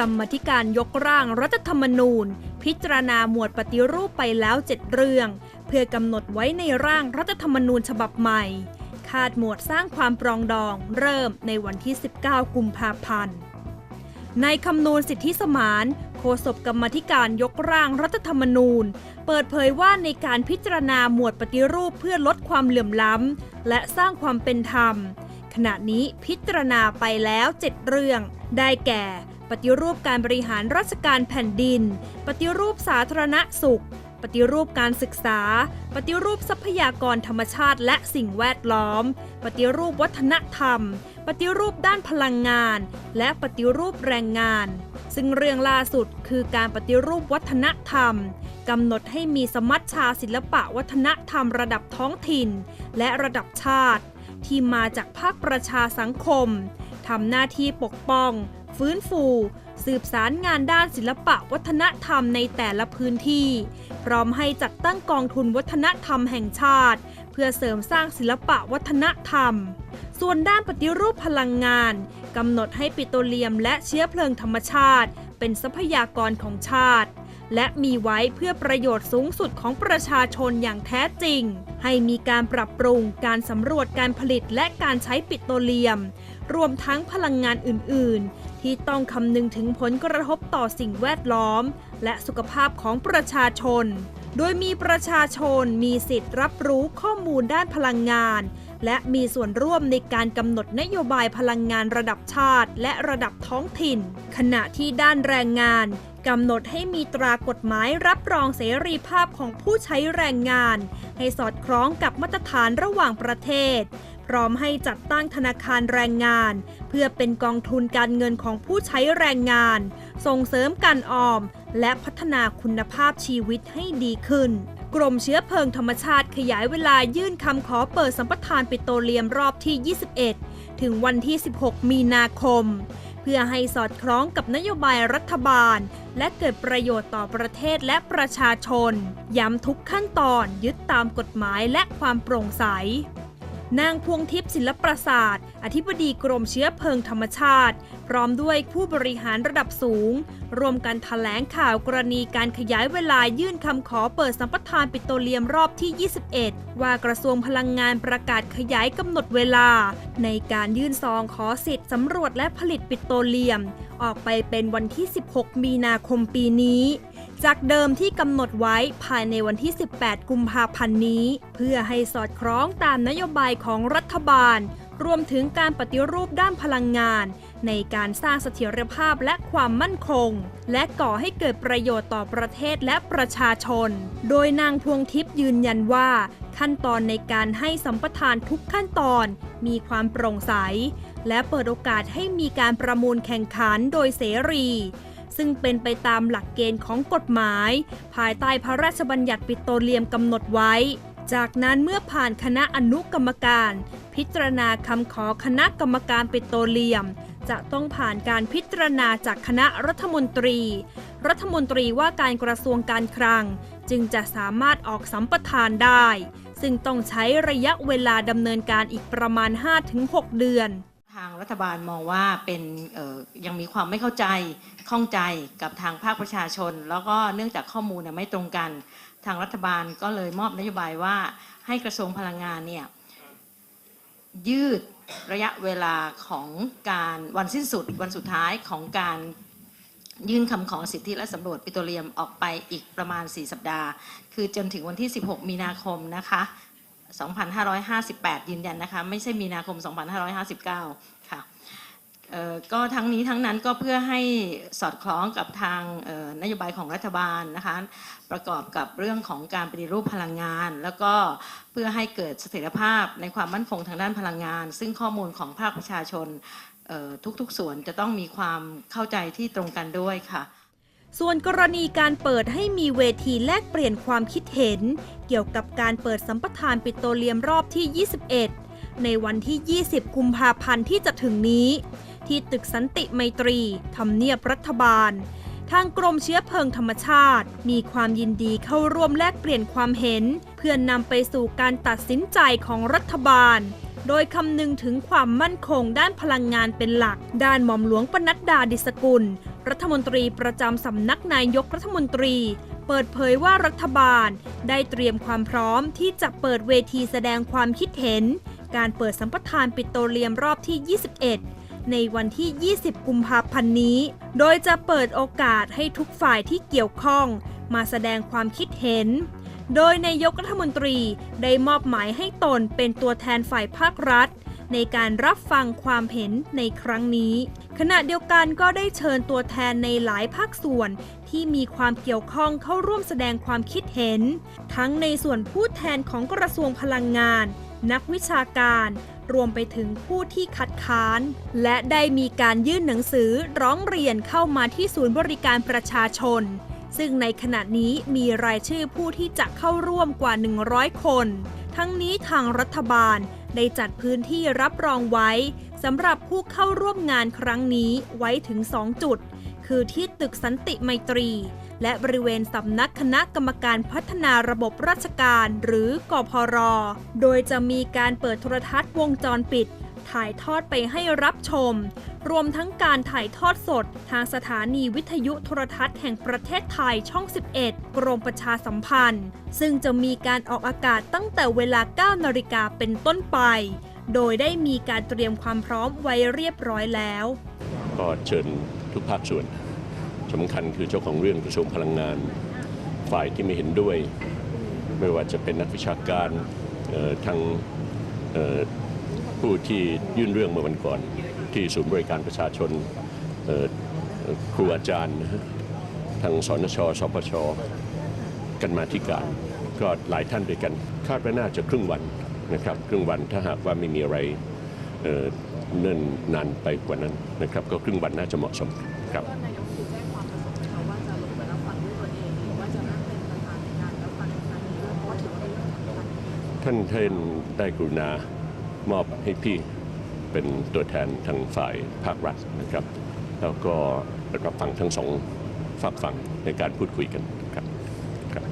กรรมธิการยกร่างรัฐธรรมนูญ พิจารณาหมวดปฏิรูปไปแล้ว7เรื่อง เพื่อกำหนดไว้ในร่างรัฐธรรมนูญฉบับใหม่ คาดหมวดสร้างความปรองดองเริ่มในวันที่ 19 กุมภาพันธ์ในคำนูนสิทธิสมานโฆษกกรรมธิการยกร่างรัฐธรรมนูญ เปิดเผยว่าในการพิจารณาหมวดปฏิรูปเพื่อลดความเหลื่อมล้ำ และสร้างความเป็นธรรม ขณะนี้พิจารณาไปแล้ว 7 เรื่อง ได้แก่ ปฏิรูปการบริหารราชการแผ่นดิน ปฏิรูปสาธารณสุข ปฏิรูปการศึกษา ปฏิรูปทรัพยากรธรรมชาติและสิ่งแวดล้อม ปฏิรูปวัฒนธรรม ปฏิรูปด้านพลังงาน และปฏิรูปแรงงาน ซึ่งเรื่องล่าสุดคือการปฏิรูปวัฒนธรรมกำหนดให้มีสมัชชาศิลปะวัฒนธรรมระดับท้องถิ่น และระดับชาติ ที่มาจากภาคประชาสังคมทำหน้าที่ปกป้อง ฟื้นฟู สืบสารงานด้านศิลปะวัฒนธรรมในแต่ละพื้นที่ พร้อมให้จัดตั้งกองทุนวัฒนธรรมแห่งชาติ เพื่อเสริมสร้างศิลปะวัฒนธรรม ส่วนด้านปฏิรูปพลังงานกำหนดให้ปิโตรเลียมและเชื้อเพลิงธรรมชาติ เป็นทรัพยากรของชาติ และมีไว้เพื่อประโยชน์สูงสุดของประชาชนอย่างแท้จริง ให้มีการปรับปรุงการสำรวจการผลิตและการใช้ปิโตรเลียม รวมทั้งพลังงานอื่น ๆ ที่ต้องคำนึงถึงผลกระทบต่อสิ่งแวดล้อม และสุขภาพของประชาชน โดยมีประชาชนมีสิทธิ์รับรู้ข้อมูลด้านพลังงาน และมีส่วนร่วมในการกำหนดนโยบายพลังงานระดับชาติ และระดับท้องถิ่น ขณะที่ด้านแรงงานกำหนดให้มีตรากฎหมายรับรองเสรีภาพของผู้ใช้แรงงาน ให้สอดคล้องกับมาตรฐานระหว่างประเทศ พร้อมให้จัดตั้งธนาคารแรงงาน เพื่อเป็นกองทุนการเงินของผู้ใช้แรงงาน ส่งเสริมการออม และพัฒนาคุณภาพชีวิตให้ดีขึ้น กรมเชื้อเพลิงธรรมชาติขยายเวลายื่นคำขอเปิดสัมปทานปิโตรเลียมรอบที่ 21 ถึงวันที่ 16 มีนาคม เพื่อให้สอดคล้องกับนโยบายรัฐบาล และเกิดประโยชน์ต่อประเทศและประชาชน ย้ำทุกขั้นตอนยึดตามกฎหมายและความโปร่งใส นางพวงทิพย์ศิลปประสาทอธิบดีกรมเชื้อเพลิงธรรมชาติ พร้อมด้วยผู้บริหารระดับสูง รวมกันถแถลงข่าวกรณีการขยายเวลายื่นคำขอเปิดสัมปทานปิโตรเลียมรอบที่ 21 ว่ากระทรวงพลังงานประกาศขยายกำหนดเวลา ในการยื่นซองขอสิทธิ์สำรวจและผลิตปิโตรเลียม ออกไปเป็นวันที่ 16 มีนาคมปีนี้ จากเดิมที่กำหนดไว้ภายในวันที่ 18 กุมภาพันธ์นี้ เพื่อให้สอดคล้องตามนโยบายของรัฐบาล รวมถึงการปฏิรูปด้านพลังงาน ในการสร้างเสถียรภาพและความมั่นคง และก่อให้เกิดประโยชน์ต่อประเทศและประชาชน โดยนางพวงทิพย์ยืนยันว่า ขั้นตอนในการให้สัมปทานทุกขั้นตอน มีความโปร่งใส และเปิดโอกาสให้มีการประมูลแข่งขันโดยเสรี ซึ่งเป็นไปตามหลักเกณฑ์ของกฎหมาย ภายใต้พระราชบัญญัติปิโตรเลียมกำหนดไว้ จากนั้นเมื่อผ่านคณะอนุกรรมการ พิจารณาคำขอคณะกรรมการปิโตรเลียม จะต้องผ่านการพิจารณาจากคณะรัฐมนตรี รัฐมนตรีว่าการกระทรวงการคลัง จึงจะสามารถออกสัมปทานได้ ซึ่งต้องใช้ระยะเวลาดำเนินการอีกประมาณ 5-6 เดือน ทางรัฐบาลมองว่าเป็นยังมีความไม่เข้าใจข้องใจกับทางภาคประชาชน แล้วก็เนื่องจากข้อมูลไม่ตรงกัน ทางรัฐบาลก็เลยมอบนโยบายว่าให้กระทรวงพลังงานเนี่ยยืดระยะเวลาของการวันสิ้นสุดวันสุดท้ายของการยื่นคำขอสิทธิและสำรวจปิโตรเลียมออกไปอีกประมาณ 4 สัปดาห์ คือจนถึงวันที่ 16 มีนาคมนะคะ 2558 ยืนยันนะคะ ไม่ใช่มีนาคม 2559 ค่ะเอ่อก็ทั้งนี้ทั้งนั้นก็เพื่อให้สอดคล้องกับทางนโยบายของรัฐบาลนะคะประกอบกับเรื่องของการปฏิรูปพลังงาน แล้วก็เพื่อให้เกิดเสถียรภาพในความมั่นคงทางด้านพลังงาน ซึ่งข้อมูลของภาคประชาชนทุกๆส่วนจะต้องมีความเข้าใจที่ตรงกันด้วยค่ะ ส่วนกรณีการเปิดให้มีเวทีแลกเปลี่ยนความคิดเห็น เกี่ยวกับการเปิดสัมปทานปิโตรเลียมรอบที่ 21 ในวันที่ 20 กุมภาพันธ์ที่จะถึงนี้ ที่ตึกสันติไมตรีทำเนียบรัฐบาล ทางกรมเชื้อเพลิงธรรมชาติ มีความยินดีเข้าร่วมแลกเปลี่ยนความเห็น เพื่อนนำไปสู่การตัดสินใจของรัฐบาลโดยคำนึงถึงความมั่นคงด้านพลังงานเป็นหลัก ด้านหม่อมหลวงปนัดดาดิสกุล รัฐมนตรีประจำสำนักนายกรัฐมนตรี เปิดเผยว่ารัฐบาลได้เตรียมความพร้อมที่จะเปิดเวทีแสดงความคิดเห็น การเปิดสัมปทานปิโตรเลียมรอบที่ 21 ในวันที่ 20 กุมภาพันธ์นี้ โดยจะเปิดโอกาสให้ทุกฝ่ายที่เกี่ยวข้อง มาแสดงความคิดเห็น โดยนายกรัฐมนตรีได้มอบหมายให้ตนเป็นตัวแทนฝ่ายภาครัฐ ในการรับฟังความเห็นในครั้งนี้ ขณะเดียวกันก็ได้เชิญตัวแทนในหลายภาคส่วนที่มีความเกี่ยวข้องเข้าร่วมแสดงความคิดเห็น ทั้งในส่วนผู้แทนของกระทรวงพลังงาน นักวิชาการ รวมไปถึงผู้ที่คัดค้าน และได้มีการยื่นหนังสือร้องเรียนเข้ามาที่ศูนย์บริการประชาชน ซึ่งในขณะนี้มีรายชื่อผู้ที่จะเข้าร่วมกว่า 100 คน ทั้งนี้ทางรัฐบาล ได้จัดพื้นที่รับรองไว้สำหรับผู้เข้าร่วมงานครั้งนี้ไว้ถึง 2 จุด คือที่ตึกสันติไมตรี และบริเวณสำนักคณะกรรมการพัฒนาระบบราชการหรือกพร โดยจะมีการเปิดโทรทัศน์วงจรปิด ถ่ายทอดไปให้รับชม รวมทั้งการถ่ายทอดสด ทางสถานีวิทยุโทรทัศน์แห่งประเทศไทยช่อง 11 กรมประชาสัมพันธ์ ซึ่งจะมีการออกอากาศตั้งแต่เวลา 9 นาฬิกาเป็นต้นไป โดยได้มีการเตรียมความพร้อมไว้เรียบร้อยแล้วก็เชิญทุกภาคส่วนสำคัญคือเจ้าของเรื่องกระทรวงพลังงาน ฝ่ายที่ไม่เห็นด้วย ไม่ว่าจะเป็นนักวิชาการทาง ผู้ที่ยื่นเรื่องเมื่อวันก่อน ที่ศูนย์บริการประชาชนเอ่อเอ่อครูอาจารย์นะฮะทางสนชสปช กันมาที่การ ก็หลายท่านด้วยกัน คาดว่าน่าจะครึ่งวันนะครับ ครึ่งวันถ้าหากว่าไม่มีอะไรเอ่อเนิ่นนานไปกว่านั้นนะครับ ก็ครึ่งวันน่าจะเหมาะสมครับท่านท่านได้กรุณา มอบให้พี่เป็นตัวแทนทางฝ่ายภาครัฐนะครับ แล้วก็รับฟังทั้งสองฝากฝั่งในการพูดคุยกันครับครับ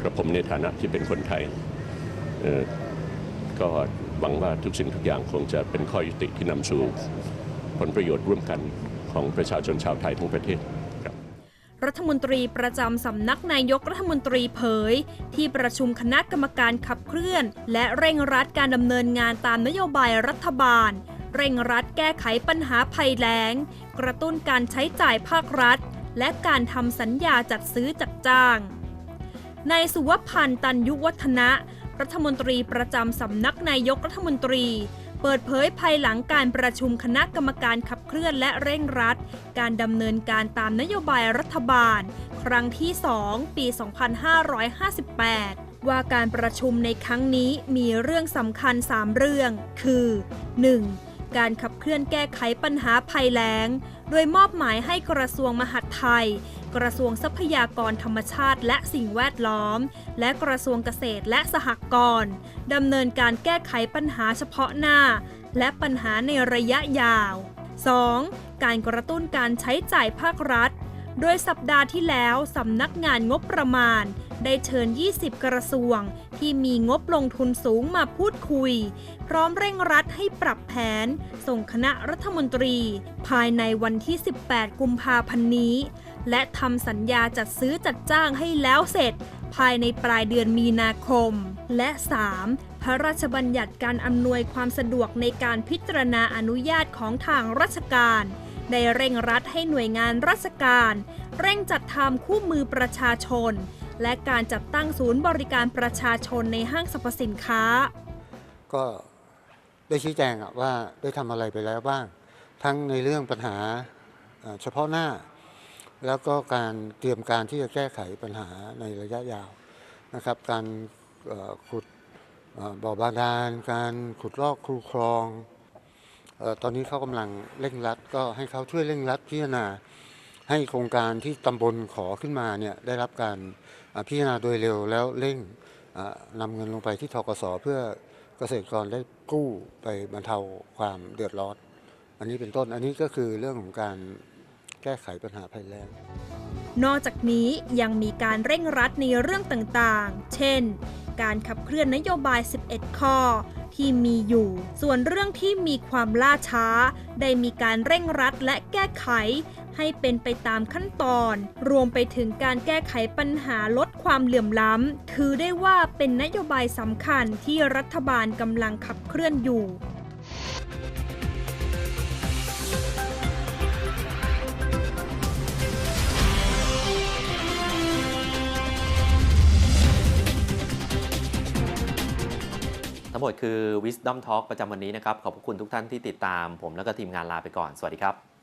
กระผมในฐานะที่เป็นคนไทยก็หวังว่าทุกสิ่งทุกอย่างคงจะเป็นข้อยุติที่นำสู่ผลประโยชน์ร่วมกันของประชาชนชาวไทยทั้งประเทศ รัฐมนตรีประจำสำนักนายกรัฐมนตรีเผย ที่ประชุมคณะกรรมการขับเคลื่อน และเร่งรัดการดำเนินงานตามนโยบายรัฐบาล เร่งรัดแก้ไขปัญหาภัยแล้ง กระตุ้นการใช้จ่ายภาครัฐ และการทำสัญญาจัดซื้อจัดจ้างนายสุวพันธ์ตันยุวัฒนะ รัฐมนตรีประจำสำนักนายกรัฐมนตรี เปิดเผยภายหลังการประชุมคณะกรรมการขับเคลื่อนและเร่งรัด การดำเนินการตามนโยบายรัฐบาล ครั้งที่ 2 ปี 2558ว่าการประชุมในครั้งนี้มีเรื่องสำคัญ 3 เรื่อง คือ 1. การขับเคลื่อนแก้ไขปัญหาภัยแล้ง โดยมอบหมายให้กระทรวงมหาดไทย กระทรวงทรัพยากรธรรมชาติและสิ่งแวดล้อม และกระทรวงเกษตรและสหกรณ์ดำเนินการแก้ไขปัญหาเฉพาะหน้า และปัญหาในระยะยาว 2. การกระตุ้นการใช้จ่ายภาครัฐ โดยสัปดาห์ที่แล้วสำนักงานงบประมาณ ได้เชิญ 20 กระทรวง ที่มีงบลงทุนสูงมาพูดคุย พร้อมเร่งรัดให้ปรับแผน ส่งคณะรัฐมนตรี ภายในวันที่ 18 กุมภาพันธ์นี้ และทำสัญญาจัดซื้อจัดจ้างให้แล้วเสร็จ ภายในปลายเดือนมีนาคม และ 3. พระราชบัญญัติการอำนวยความสะดวกในการพิจารณาอนุญาตของทางราชการได้เร่งรัดให้หน่วยงานราชการ เร่งจัดทำคู่มือประชาชน และการจัดตั้งศูนย์บริการประชาชนในห้างสรรพสินค้า ก็ได้ชี้แจงว่าได้ทำอะไรไปแล้วบ้าง ทั้งในเรื่องปัญหาเฉพาะหน้า แล้วก็การเตรียมการที่จะแก้ไขปัญหาในระยะยาวนะครับ การขุดบ่อบาดาล การขุดลอกคูคลองออตอนนี้เขากำลังเร่งรัด ก็ให้เขาช่วยเร่งรัดพิจารณาให้โครงการที่ตำบลขอขึ้นมาเนี่ยได้รับการพิจารณาโดยเร็วแล้วเร่งนำเงินลงไปที่ทกสเพื่อเกษตรกรได้กู้ไปบรรเทาความเดือดร้อน อันนี้เป็นต้นอันนี้ก็คือเรื่องของการ แก้ไขปัญหาภัยแล้ง นอกจากนี้ยังมีการเร่งรัดในเรื่องต่างๆ เช่น การขับเคลื่อนนโยบาย 11 ข้อที่มีอยู่ ส่วนเรื่องที่มีความล่าช้า ได้มีการเร่งรัดและแก้ไข ให้เป็นไปตามขั้นตอน รวมไปถึงการแก้ไขปัญหาลดความเหลื่อมล้ำ ถือได้ว่าเป็นนโยบายสำคัญที่รัฐบาลกำลังขับเคลื่อนอยู่ หมดคือ Wisdom Talk ประจำวันนี้นะครับ ขอบพระคุณทุกท่านที่ติดตาม ผมแล้วก็ทีมงานลาไปก่อน สวัสดีครับ